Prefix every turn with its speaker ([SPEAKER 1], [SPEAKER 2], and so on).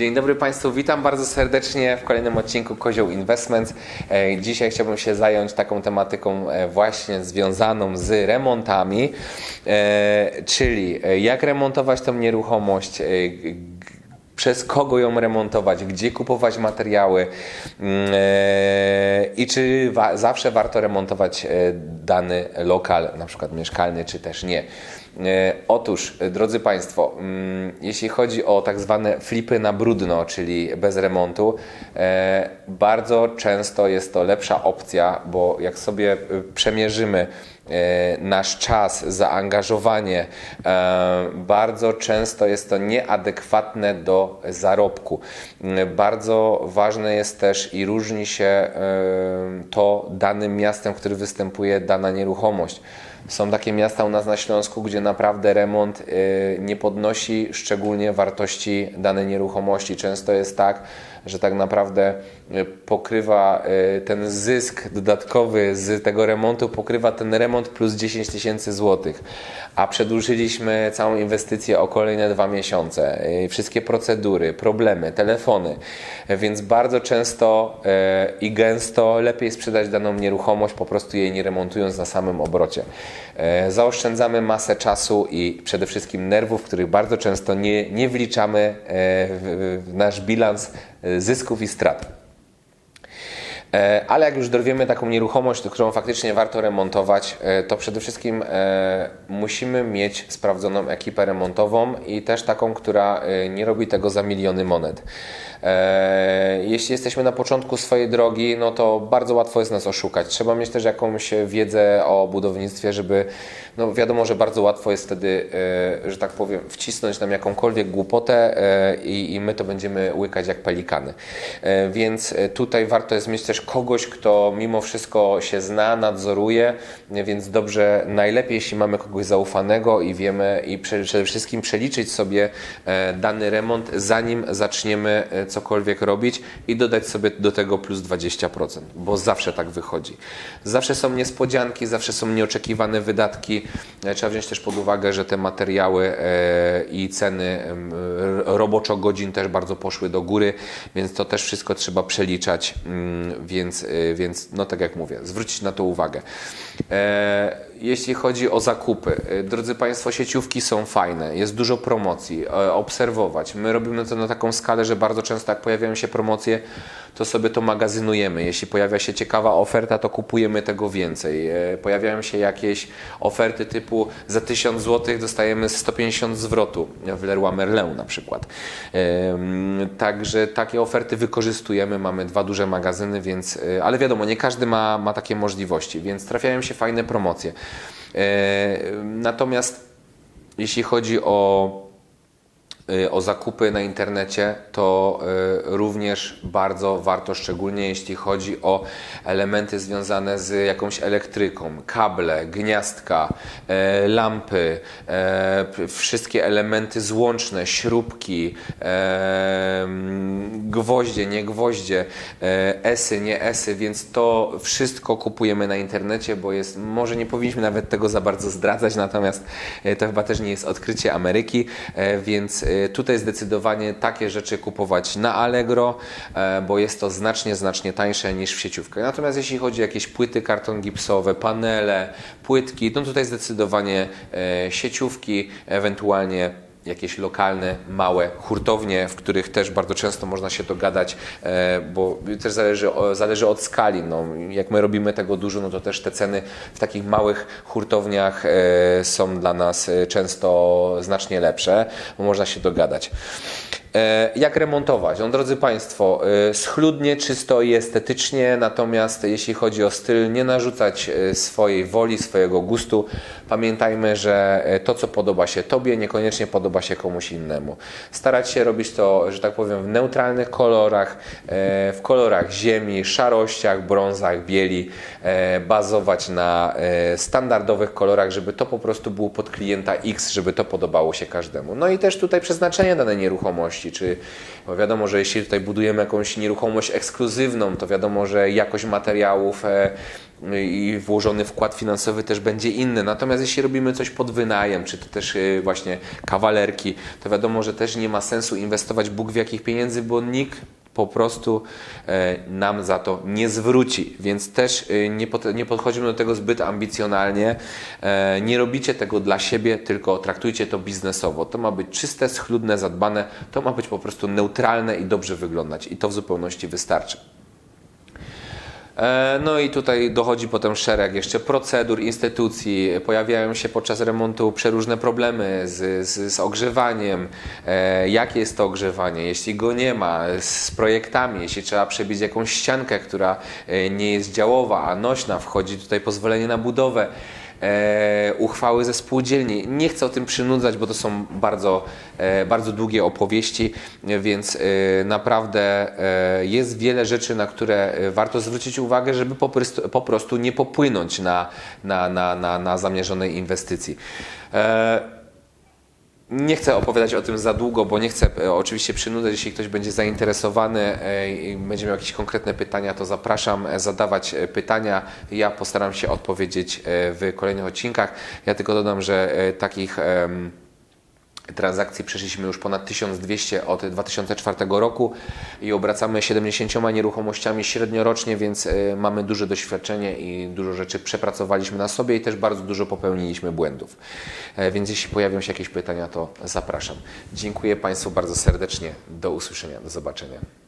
[SPEAKER 1] Dzień dobry Państwu, witam bardzo serdecznie w kolejnym odcinku Kozioł Investments. E, Dzisiaj chciałbym się zająć taką tematyką e, właśnie związaną z remontami, e, czyli jak remontować tą nieruchomość, przez kogo ją remontować, gdzie kupować materiały mm, czy wa- zawsze warto remontować e, dany lokal, na przykład mieszkalny, czy też nie. E, Otóż, e, drodzy Państwo, mm, jeśli chodzi o tak zwane flipy na brudno, czyli bez remontu, bardzo często jest to lepsza opcja, bo jak sobie przemierzymy nasz czas, zaangażowanie, e, bardzo często jest to nieadekwatne do zarobku. Mm, Bardzo ważne jest też i różni się e, to danym miastem, w którym występuje dana nieruchomość. Są takie miasta u nas na Śląsku, gdzie naprawdę remont y, nie podnosi szczególnie wartości danej nieruchomości. Często jest tak, że tak naprawdę y, pokrywa y, ten zysk dodatkowy z tego remontu, pokrywa ten remont plus 10 tysięcy złotych. A przedłużyliśmy całą inwestycję o kolejne dwa miesiące. Wszystkie procedury, problemy, telefony. Więc bardzo często i gęsto lepiej sprzedać daną nieruchomość, po prostu jej nie remontując na samym obrocie. E, Zaoszczędzamy masę czasu i przede wszystkim nerwów, których bardzo często nie, nie wliczamy e, w, nasz bilans e, zysków i strat. E, Ale jak już dorwiemy taką nieruchomość, którą faktycznie warto remontować, e, to przede wszystkim e, musimy mieć sprawdzoną ekipę remontową i też taką, która nie robi tego za miliony monet. Jeśli jesteśmy na początku swojej drogi, no to bardzo łatwo jest nas oszukać. Trzeba mieć też jakąś wiedzę o budownictwie, żeby, no wiadomo, że bardzo łatwo jest wtedy, że tak powiem, wcisnąć nam jakąkolwiek głupotę i, i my to będziemy łykać jak pelikany. Więc tutaj warto jest mieć też kogoś, kto mimo wszystko się zna, nadzoruje, więc dobrze, najlepiej jeśli mamy kogoś zaufanego i wiemy i prze- przede wszystkim przeliczyć sobie e, dany remont, zanim zaczniemy e, cokolwiek robić i dodać sobie do tego plus 20%, bo zawsze tak wychodzi. Zawsze są niespodzianki, zawsze są nieoczekiwane wydatki. E, Trzeba wziąć też pod uwagę, że te materiały i ceny roboczo godzin też bardzo poszły do góry, więc to też wszystko trzeba przeliczać, mm, więc, e, więc no tak jak mówię, zwrócić na to uwagę. E, Jeśli chodzi o zakupy, e, drodzy Państwo, sieciówki są fajne, jest dużo promocji, e, obserwować. My robimy to na taką skalę, że bardzo często jak pojawiają się promocje, to sobie to magazynujemy. Jeśli pojawia się ciekawa oferta, to kupujemy tego więcej. E, Pojawiają się jakieś oferty typu za 1000 zł dostajemy 150 zwrotu w Leroy Merlin na przykład. Także takie oferty wykorzystujemy, mamy dwa duże magazyny, więc, e, ale wiadomo, nie każdy ma, ma takie możliwości, więc trafiają się fajne promocje. E, Natomiast jeśli chodzi o o zakupy na internecie, to y, również bardzo warto, szczególnie jeśli chodzi o elementy związane z jakąś elektryką, kable, gniazdka, e, lampy, wszystkie elementy złączne, śrubki, gwoździe, nie gwoździe, esy, nie esy, więc to wszystko kupujemy na internecie, bo jest, może nie powinniśmy nawet tego za bardzo zdradzać, natomiast to chyba też nie jest odkrycie Ameryki, więc tutaj zdecydowanie takie rzeczy kupować na Allegro, e, bo jest to znacznie, znacznie tańsze niż w sieciówkach. Natomiast jeśli chodzi o jakieś płyty karton gipsowe, panele, płytki, no tutaj zdecydowanie e, sieciówki, ewentualnie jakieś lokalne, małe hurtownie, w których też bardzo często można się dogadać, e, bo też zależy, zależy od skali. No, jak my robimy tego dużo, no to też te ceny w takich małych hurtowniach e, są dla nas e, często znacznie lepsze, bo można się dogadać. E, Jak remontować? No, drodzy Państwo, e, schludnie, czysto i estetycznie, natomiast jeśli chodzi o styl, nie narzucać e, swojej woli, swojego gustu. Pamiętajmy, że to, co podoba się Tobie, niekoniecznie podoba się komuś innemu. Starać się robić to, że tak powiem, w neutralnych kolorach, w kolorach ziemi, szarościach, brązach, bieli, bazować na standardowych kolorach, żeby to po prostu było pod klienta X, żeby to podobało się każdemu. No i też tutaj przeznaczenie danej nieruchomości, czy bo wiadomo, że jeśli tutaj budujemy jakąś nieruchomość ekskluzywną, to wiadomo, że jakość materiałów e, i włożony wkład finansowy też będzie inny. Natomiast jeśli robimy coś pod wynajem, czy to też y, właśnie kawalerki, to wiadomo, że też nie ma sensu inwestować Bóg w jakich pieniędzy, bo nikt po prostu e, nam za to nie zwróci, więc też e, nie, pod, nie podchodzimy do tego zbyt ambicjonalnie. E, nie robicie tego dla siebie, tylko traktujcie to biznesowo. To ma być czyste, schludne, zadbane, to ma być po prostu neutralne i dobrze wyglądać i to w zupełności wystarczy. E, No i tutaj dochodzi potem szereg jeszcze procedur, instytucji. Pojawiają się podczas remontu przeróżne problemy z, z, z ogrzewaniem. E, jakie jest to ogrzewanie? Jeśli go nie ma, z projektami, jeśli trzeba przebić jakąś ściankę, która e, nie jest działowa, a nośna, wchodzi tutaj pozwolenie na budowę e, uchwały ze spółdzielni. Nie chcę o tym przynudzać, bo to są bardzo, e, bardzo długie opowieści, e, więc e, naprawdę e, jest wiele rzeczy, na które e, warto zwrócić uwagę, żeby po prostu, po prostu nie popłynąć na, na, na, na, na zamierzonej inwestycji. Nie chcę opowiadać o tym za długo, bo nie chcę e, oczywiście przynudzać. Jeśli ktoś będzie zainteresowany e, i będzie miał jakieś konkretne pytania, to zapraszam e, zadawać pytania. Ja postaram się odpowiedzieć w kolejnych odcinkach. Ja tylko dodam, że takich. Transakcji przeszliśmy już ponad 1200 od 2004 roku i obracamy 70 nieruchomościami średniorocznie, więc e, mamy duże doświadczenie i dużo rzeczy przepracowaliśmy na sobie i też bardzo dużo popełniliśmy błędów. E, Więc jeśli pojawią się jakieś pytania, to zapraszam. Dziękuję Państwu bardzo serdecznie. Do usłyszenia, do zobaczenia.